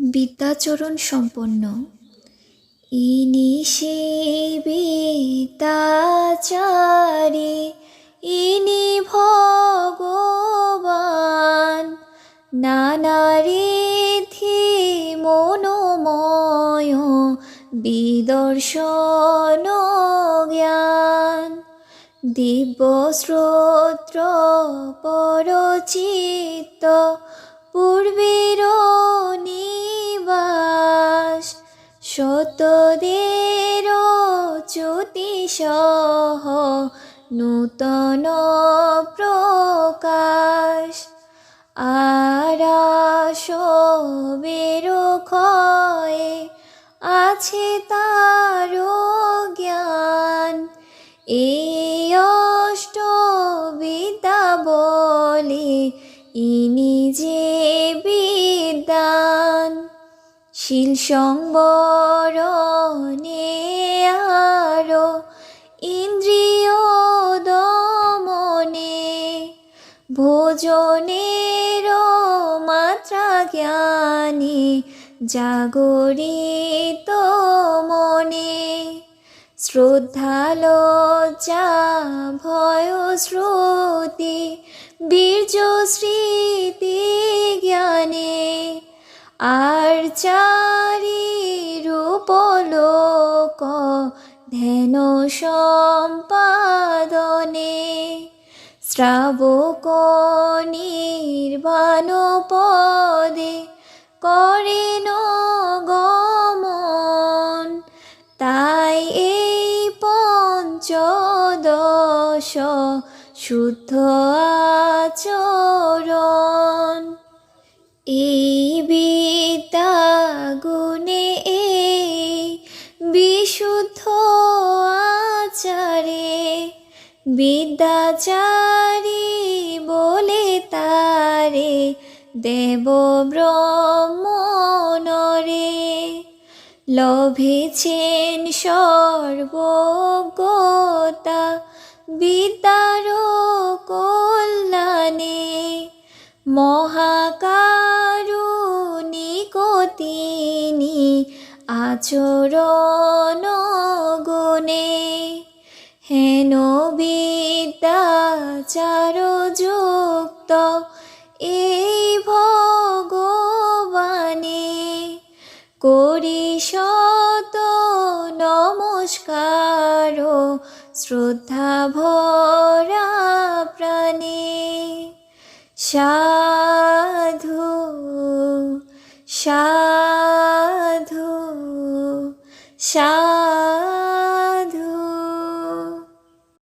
বিদ্যাচরণ সম্পন্ন ইনি সে বিদ্যাচারী, ইনি ভগবান। নানা মনোময়, বিদর্শন জ্ঞান। দিব্য শ্রোত্র পরচিত্ত পূর্বের সত্যদের চ্যুতি সহ নূতন প্রকাশ। আরাস বেরো ক্ষয়ে আছে তার জ্ঞান। এই অষ্ট বিদ্যা বলে ইনি শিল সংবরণে আরও ইন্দ্রিয় দমনে ভোজনের মাত্রা জ্ঞানী জাগরিত মনে শ্রদ্ধা লজ্জা ভয় শ্রুতি বীর্য স্মৃতি আর চারি রূপলোক ধ্যান সম্পাদনে শ্রাবক নির্বাণ পদে করেন গমন। তাই এই পঞ্চদশ শুদ্ধ আচরণ। এই বিদ্যাচারী বলে তারে দেব ব্রহ্মণরে লভেছেন সর্বজ্ঞতা বিদ্যার কল্যাণে। মহাকারুণিকতিনি আচরণ গুণে হেন বিদ্যাচার যুক্ত এই ভগবানে করি শত নমস্কার শ্রদ্ধা ভরা প্রাণে। সাধু সাধু সাধু।